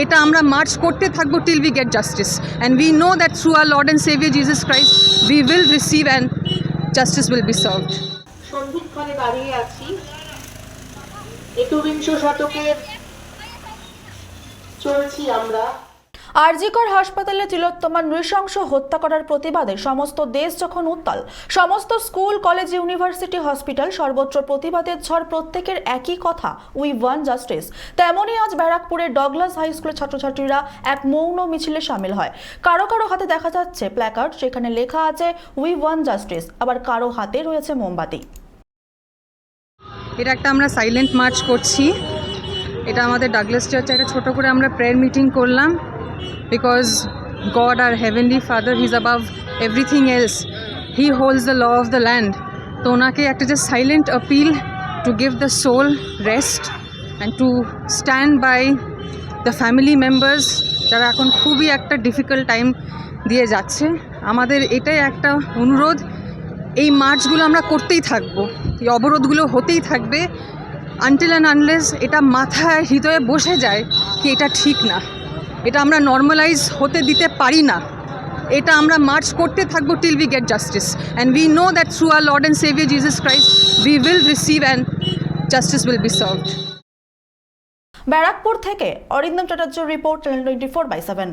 এটা আমরা মার্চ করতে থাকব till we get justice and we know that through our lord and saviour Jesus Christ we will receive and justice will be served সন্ধিক্ষণে দাঁড়িয়ে আছি। একবিংশ শতকের চলছি আমরা। আরজিকর হাসপাতালে তিলোত্তমার নৃশংস হত্যা করার প্রতিবাদে সমস্ত দেশ যখন উত্তাল, সমস্ত স্কুল, কলেজ, ইউনিভার্সিটি, হসপিটাল সর্বত্র প্রতিবাদের ঝড় প্রত্যেকের একই কথা, উই ওয়ান জাস্টিস। তেমনই আজ ব্যারাকপুরের ডগলাস হাই স্কুলের ছাত্রছাত্রীরা এক মৌন মিছিলে সামিল হয়। কারও কারও হাতে দেখা যাচ্ছে প্ল্যাকার্ড, সেখানে লেখা আছে, উই ওয়ান জাস্টিস। আবার কারও হাতে রয়েছে মোমবাতি। এটা একটা আমরা সাইলেন্ট মার্চ করছি। এটা আমাদের ডাগলাস চার্চে একটা ছোটো করে আমরা প্রেয়ার মিটিং করলাম। Because God our heavenly father his above everything else he holds the law of the land তো ওনাকে একটা যে silent appeal to give the soul rest and to stand by the family members যারা এখন খুবই একটা difficult time দিয়ে যাচ্ছে। আমাদের এটাই একটা অনুরোধ, এই মার্চগুলো আমরা করতেই থাকব, এই অবরোধগুলো হতেই থাকবে। আনটিল অ্যান্ড আনলেস এটা মাথায়, হৃদয়ে বসে যায় কি এটা ঠিক না। এটা আমরা নর্মালাইজ হতে দিতে পারি না। এটা আমরা মার্চ করতে থাকব till we get justice and we know that through our lord and saviour Jesus Christ we will receive and justice will be served Barrackpore থেকে Arindam Chattopadhyay report channel twenty four by seven